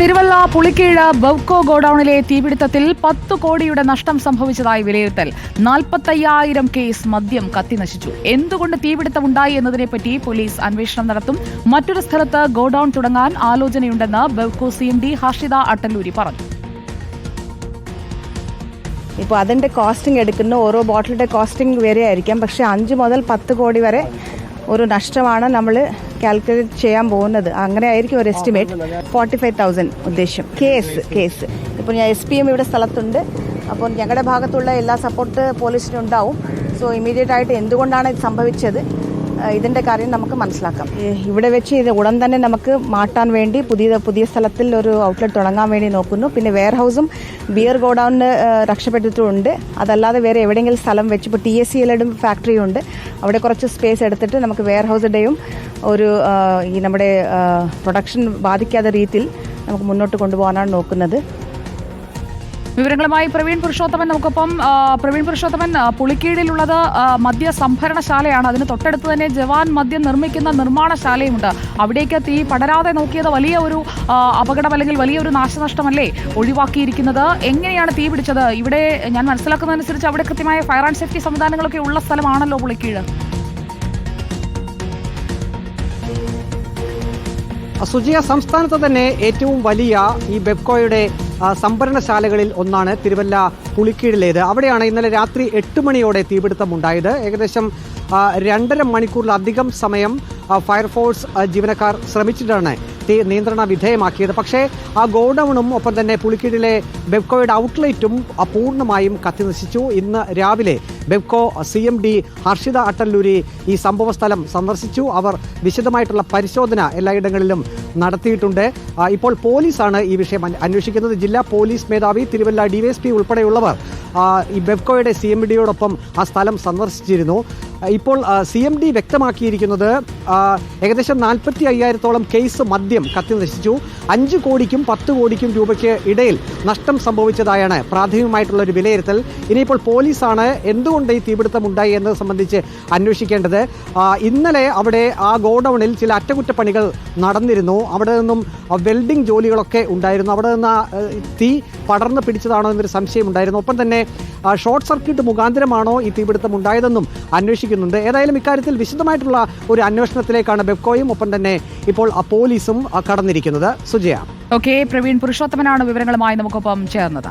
തിരുവല്ല പുളിക്കീഴ് ബവ്കോ ഗോഡൌണിലെ തീപിടുത്തത്തിൽ പത്ത് കോടിയുടെ നഷ്ടം സംഭവിച്ചതായി വിലയിരുത്തൽ. നാൽപ്പത്തയ്യായിരം കേസ് മദ്യം കത്തിനശിച്ചു എന്തുകൊണ്ട് തീപിടുത്തമുണ്ടായി എന്നതിനെപ്പറ്റി പോലീസ് അന്വേഷണം നടത്തും. മറ്റൊരു സ്ഥലത്ത് ഗോഡൌൺ തുടങ്ങാൻ ആലോചനയുണ്ടെന്ന് Bevco C M D Harshita Attalluri പറഞ്ഞു. ഇപ്പോൾ അതിന്റെ കോസ്റ്റിംഗ് എടുക്കുന്ന. ഓരോ ബോട്ടിലിന്റെ കോസ്റ്റിംഗ് വേറെ ആയിരിക്കാം പക്ഷേ അഞ്ച് മുതൽ പത്ത് കോടി വരെ ഒരു നഷ്ടമാണ് നമ്മൾ കാൽക്കുലേറ്റ് ചെയ്യാൻ പോകുന്നത്. അങ്ങനെ ആയിരിക്കും ഒരു എസ്റ്റിമേറ്റ് ഫോർട്ടി ഫൈവ് തൗസൻഡ് ഉദ്ദേശം. കേസ് കേസ് ഇപ്പോൾ ഞാൻ എസ് പി എം ഇവിടെ സ്ഥലത്തുണ്ട്. അപ്പോൾ ഞങ്ങളുടെ ഭാഗത്തുള്ള എല്ലാ സപ്പോർട്ട് പോലീസിനുണ്ടാവും സോ ഇമ്മീഡിയറ്റ് ആയിട്ട് എന്തുകൊണ്ടാണ് ഇത് സംഭവിച്ചത്? ഏഹ് ഇതിന്റെ കാര്യം നമുക്ക് മനസ്സിലാക്കാം. ഇവിടെ വെച്ച് ഇത് ഉടൻ തന്നെ നമുക്ക് മാറ്റാൻ വേണ്ടി പുതിയ പുതിയ സ്ഥലത്തിൽ ഒരു ഔട്ട്ലെറ്റ് തുടങ്ങാൻ വേണ്ടി നോക്കുന്നു. പിന്നെ വെയർ ഹൗസും ബിയർ ഗോഡൌണിന് രക്ഷപ്പെട്ടിട്ടുണ്ട്. അതല്ലാതെ വേറെ എവിടെയെങ്കിലും സ്ഥലം വെച്ച് ഇപ്പോൾ ടി എസ് സി എല്ലും ഫാക്ടറി ഉണ്ട്. അവിടെ കുറച്ച് സ്പേസ് എടുത്തിട്ട് നമുക്ക് വെയർ ഹൗസിന്റെയും ഒരു ഈ നമ്മുടെ പ്രൊഡക്ഷൻ ബാധിക്കാത്ത രീതിയിൽ നമുക്ക് മുന്നോട്ട് കൊണ്ടുപോകാനാണ് നോക്കുന്നത്. വിവരങ്ങളുമായി പ്രവീൺ പുരുഷോത്തമൻ നമുക്കൊപ്പം. പ്രവീൺ പുരുഷോത്തമൻ പുളിക്കീടിലുള്ളത് മദ്യ സംഭരണശാലയാണ്. അതിന് തൊട്ടടുത്ത് തന്നെ ജവാൻ മദ്യം നിർമ്മിക്കുന്ന നിർമ്മാണശാലയുമുണ്ട്. അവിടേക്ക് തീ പടരാതെ നോക്കിയത് വലിയ ഒരു അപകടം അല്ലെങ്കിൽ വലിയൊരു നാശനഷ്ടമല്ലേ ഒഴിവാക്കിയിരിക്കുന്നത്? എങ്ങനെയാണ് തീ പിടിച്ചത്? ഇവിടെ ഞാൻ മനസ്സിലാക്കുന്നതനുസരിച്ച് അവിടെ കൃത്യമായ ഫയർ ആൻഡ് സേഫ്റ്റി സംവിധാനങ്ങളൊക്കെ ഉള്ള സ്ഥലമാണല്ലോ പുളിക്കീഴ്. സുജിയ സംസ്ഥാനത്ത് തന്നെ ഏറ്റവും വലിയ ഈ ബെബ്കോയുടെ ആ, സംഭരണശാലകളിൽ ഒന്നാണ് തിരുവല്ല പുളിക്കീഴിലേത്. അവിടെയാണ് ഇന്നലെ രാത്രി എട്ട് മണിയോടെ തീപിടുത്തം ഉണ്ടായത്. ഏകദേശം രണ്ടര മണിക്കൂറിലധികം സമയം ഫയർഫോഴ്സ് ജീവനക്കാർ ശ്രമിച്ചിട്ടാണ് നിയന്ത്രണ വിധേയമാക്കിയത്. പക്ഷേ ആ ഗോഡൌണും ഒപ്പം തന്നെ പുളിക്കീടിലെ ബെബ്കോയുടെ ഔട്ട്ലെറ്റും പൂർണമായും കത്തിനശിച്ചു ഇന്ന് രാവിലെ Bevco C M D Harshita Attalluri ഈ സംഭവ സ്ഥലം സന്ദർശിച്ചു. അവർ വിശദമായിട്ടുള്ള പരിശോധന എല്ലായിടങ്ങളിലും നടത്തിയിട്ടുണ്ട്. ഇപ്പോൾ പോലീസാണ് ഈ വിഷയം അന്വേഷിക്കുന്നത്. ജില്ലാ പോലീസ് മേധാവി തിരുവല്ല ഡിവൈഎസ്പി ഉൾപ്പെടെയുള്ളവർ ഈ ബെബ്കോയുടെ സി എം ഡിയോടൊപ്പം ആ സ്ഥലം സന്ദർശിച്ചിരുന്നു. ഇപ്പോൾ സി എം ഡി വ്യക്തമാക്കിയിരിക്കുന്നത് ഏകദേശം നാൽപ്പത്തി അയ്യായിരത്തോളം കേസ് മദ്യം കത്തി നശിച്ചു. അഞ്ച് കോടിക്കും പത്ത് കോടിക്കും രൂപയ്ക്ക് ഇടയിൽ നഷ്ടം സംഭവിച്ചതായാണ് പ്രാഥമികമായിട്ടുള്ള ഒരു വിലയിരുത്തൽ. ഇനിയിപ്പോൾ പോലീസാണ് എന്തുകൊണ്ട് ഈ തീപിടുത്തം ഉണ്ടായി എന്നത് സംബന്ധിച്ച് അന്വേഷിക്കേണ്ടത്. ഇന്നലെ അവിടെ ആ ഗോഡൌണിൽ ചില അറ്റകുറ്റപ്പണികൾ നടന്നിരുന്നു. അവിടെ നിന്നും വെൽഡിംഗ് ജോലികളൊക്കെ ഉണ്ടായിരുന്നു. അവിടെ നിന്ന് തീ പടർന്ന് പിടിച്ചതാണോ എന്നൊരു സംശയം ഉണ്ടായിരുന്നു. ഒപ്പം തന്നെ ഷോർട്ട് സർക്യൂട്ട് മുഖാന്തരമാണോ ഈ തീപിടുത്തം ഉണ്ടായതെന്നും അന്വേഷിക്കുന്നുണ്ട് ഏതായാലും ഇക്കാര്യത്തിൽ വിശദമായിട്ടുള്ള ഒരു അന്വേഷണത്തിലേക്കാണ് ബെബ്കോയും ഒപ്പം തന്നെ ഇപ്പോൾ പോലീസും കടന്നിരിക്കുന്നത്. സുജയ. ഓക്കെ പ്രവീൺ പുരുഷോത്തമനാണ് വിവരങ്ങളുമായി നമുക്കൊപ്പം ചേർന്നത്.